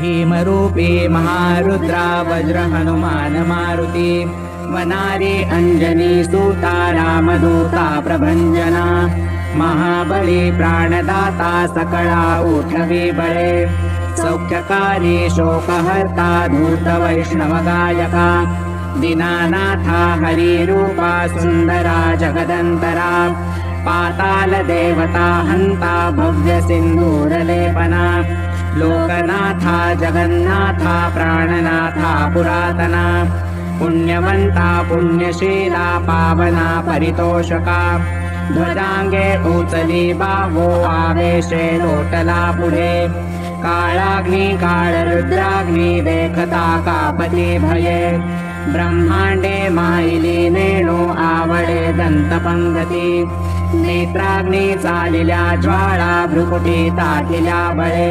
भीमरूपी महारुद्रा वज्र हनुमान मारुती वनारी अञ्जनी सूता रामदूता प्रभञ्जना महाबली प्राणदाता सकला उठवी बळे सौख्यकारी शोकहर्ता धूत वैष्णवगायका दिनानाथा हरिरूपा सुन्दरा जगदन्तरा पातालदेवता हन्ता भव्यसिन्धूरलेपना लोकनाथा जगन्नाथा प्राणनाथा पुरातना पुण्यवन्ता पुण्यशीला पावना परितोषका ध्वजाङ्गे उचली बाहो आवेशे लोटला पुढे काळाग्नि काळरुद्राग्नि देखता कापती भये ब्रह्माण्डे मायिली नेणो आवडे दन्तपङ्गती नेत्राग्नि चालिल्या ज्वाळा भ्रुकुटी ताटिल्या बळे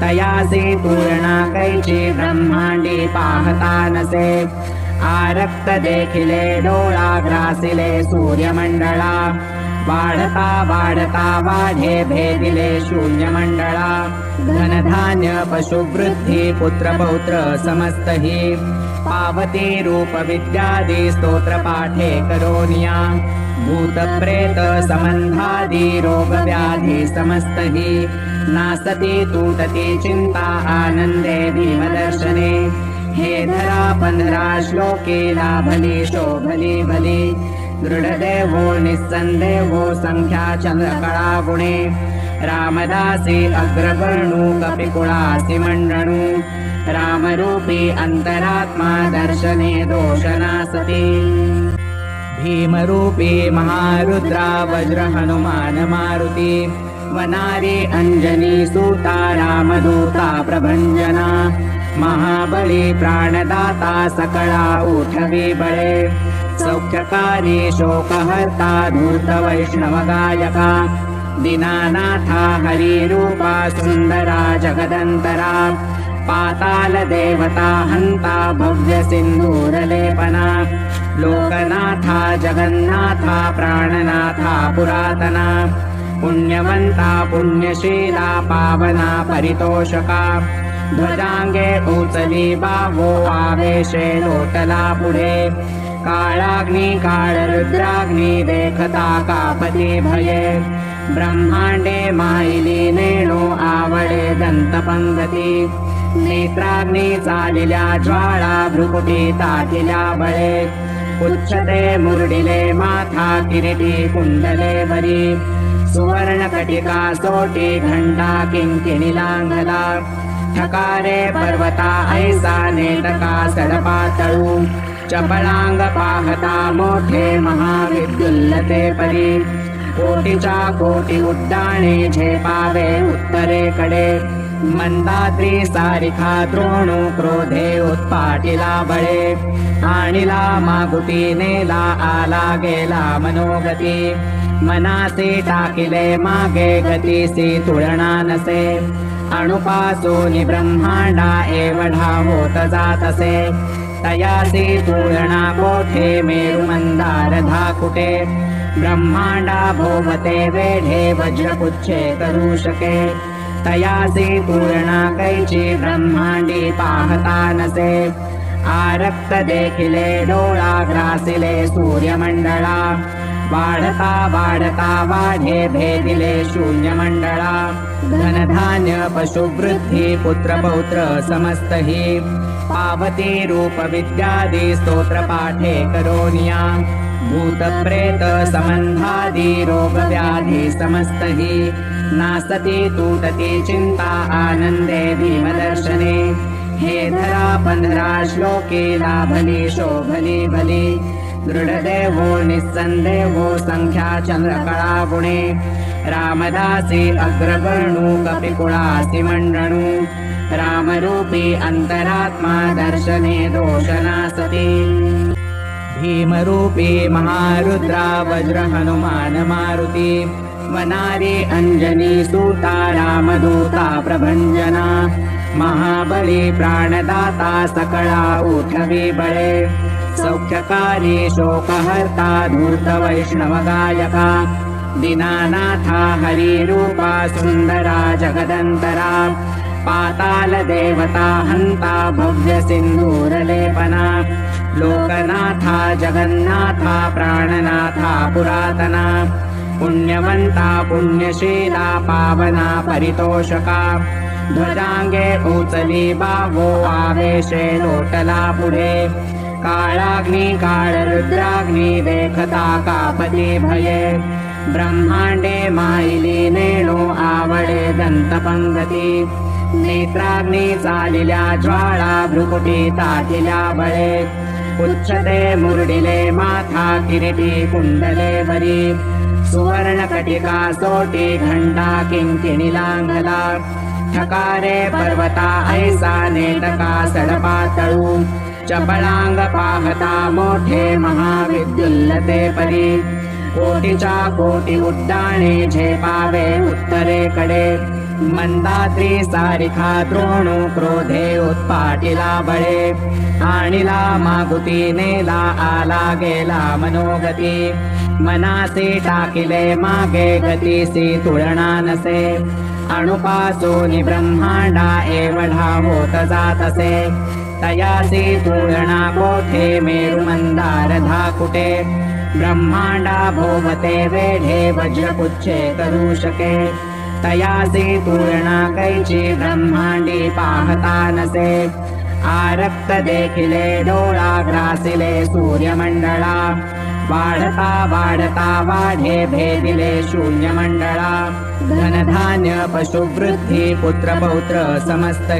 तयासी तुळणा कैची ब्रह्मांडी पाहता नसे। आरक्त देखिले डोळा ग्रासिले सूर्यमंडळा वाढता वाढता वाढे भेदिले शून्यमंडळा धनधान्य पशुवृद्धी पुत्रपौत्र समस्तहि। पावती रूप विद्यादि स्तोत्र पाठे करोनिया। भूतप्रेत सम्बन्धादि रोग व्याधि समस्तहि नासति तूटति चिन्ता आनन्दे भीमदर्शने। हे धरा पन्धरा श्लोके लाभली शोभली भली दृढदेवो निस्सन्देहो सङ्ख्या चन्द्रकळा गुणे। रामदासी अग्रवर्णु कपिकुळासि मण्डणु। रामरूपी अन्तरात्मा दर्शने दोषनासति। भीमरूपी महारुद्रा वज्र हनुमान मारुती वनारी अञ्जनी सूता रामदूता प्रभञ्जना महाबली प्राणदाता सकला उठवी बळे सौख्यकारी शोकहर्ता धूत वैष्णवगायका दिनानाथा हरिरूपा सुन्दरा जगदन्तरा पातालदेवता हन्ता भव्यसिन्धूरलेपना लोकनाथा जगन्नाथा प्राणनाथा पुरातना पुण्यवन्ता पुण्यशीला पावना परितोषका। ध्वजाङ्गे उचली बाहो आवेशे लोटला पुढे। काळाग्नि काळरुद्राग्नि देखता कापती भये। ब्रह्माण्डे मायिली नेणो आवडे दन्तपङ्गती नेत्राग्नि चालिल्या ज्वाळा भ्रुकुटी ताटिल्या बळे। उच्चते मुरडिले माथा किरीटी कुण्डले वरी सुवर्णकटिका सोटी घण्टा किङ्किणिलाङ्गला ठकारे पर्वता ऐसा नेटका सडपातळू। चपळांग पाहता मोठे महाविद्युल्लते परी। कोटीच्या कोटी उड्डाणे झेपावे उत्तरेकडे मंदात्री सारिखा द्रोणू क्रोधे उत्पाटिला बळे। आणिला मागुती नेला आला गेला मनोगती। मनासी टाकिले मागे गतीसी तुळणा नसे. अणुपासून ब्रह्मांडा एवढा होत जातसे. तयासी तुळणा कोठे मेरुमंदार धाकुटे ब्रह्मांडा भोवते वेढे वज्रपुच्छे करू शके. तयासी तुळणा कैची ब्रह्मांडी पाहता नसे. आरक्त देखिले डोळा ग्रासिले सूर्यमंडळा वाढता वाढता वाढे भेदिले शून्यमंडळा। धनधान्य पशुवृद्धी पुत्रपौत्र समस्तहि। पावती रूप विद्यादि स्तोत्र पाठे करोनिया। भूतप्रेत सम्बन्धादि रोगव्याधि समस्त नासति तूटति चिन्ता आनन्दे भीमदर्शने। हे धरा पन्धरा श्लोके लाभली शोभली बली दृढदेवो निस्सन्देवो सङ्ख्या चन्द्रकला गुणे रामदासी अग्रवर्णु कपिकुलासि मण्डणु। रामरूपी अन्तरात्मा दर्शने दोषना सति भीमरूपी महारुद्रा वज्र हनुमान मारुति। वनारी अञ्जनी सूता रामदूता प्रभञ्जना। महाबली प्राणदाता सकला ऊठवी बळे सौख्यकारी शोकहर्ता धूर्त वैष्णवगायका दीनानाथा हरिरूपा सुन्दरा जगदन्तरा। पातालदेवता हन्ता भव्यसिन्धूरलेपना लोकनाथा जगन्नाथा प्राणनाथा पुरातना। पुण्यवन्ता पुण्यशीला पावना परितोषका। ध्वजाङ्गे उचली बावो आवेशे लोटला पुढे काळाग्नि काळरुद्राग्नि देखता कापति भये। ब्रह्माण्डे मायिली नेणो आवडे दन्तपङ्गति नेत्राग्नि चालिल्या ज्वाळा भ्रुकुटी ताटिल्या बळे। उच्चते मुरडिले माथा किरीटी कुण्डले वरी सुवर्णकटिका सोटी घण्टा किङ्किणिलाङ्गला ठकारे पर्वता ऐसा नेटका सडपातळू चपळांग पाहता मोठे महाविद्युल्लते परी कोटीच्या कोटी उड्डाणे झेपावे उत्तरेकडे मंदात्री सारिखा द्रोणू क्रोधे उत्पाटिला बळे। आणिला मागुती नेला आला गेला मनोगती। मनासी टाकिले मागे गतीसी तुळणा नसे। अणुपासून ब्रह्मांडा एवढा होत जात असे। तयासी तुळणा कोठे मेरुमंदार धाकुटे ब्रह्मांडा भोवते वेढे वज्रपुच्छे करू शके तयासी तुळणा कैची ब्रह्मांडी पाहता नसे आरक्त वाढता वाढता वाढे भेदिले शून्यमंडळा धनधान्य पशुवृद्धी पुत्रपौत्र समस्त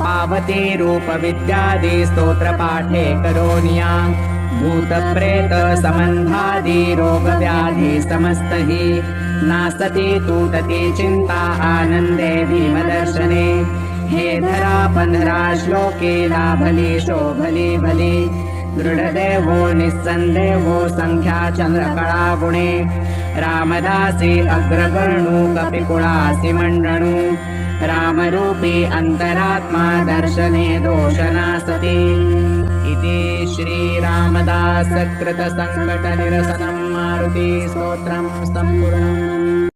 पावती रूप विद्यादि स्तोत्र पाठे करोनिया। भूतप्रेत सम्बन्धादि रोगव्याधि समस्त हि। नासति तूटति चिन्ता आनन्दे भीमदर्शने। हे धरा पन्धरा श्लोके लाभली शोभली बली दृढदेवो निस्सन्देवो सङ्ख्या चन्द्रकला गुणे रामदासी अग्रगणु कपिकुलासि मण्डणु। रामरूपी अन्तरात्मा दर्शने दोषना सति इति श्रीरामदासकृतसङ्कटनिरसनं मारुति स्तोत्रं सम्पूर्णम्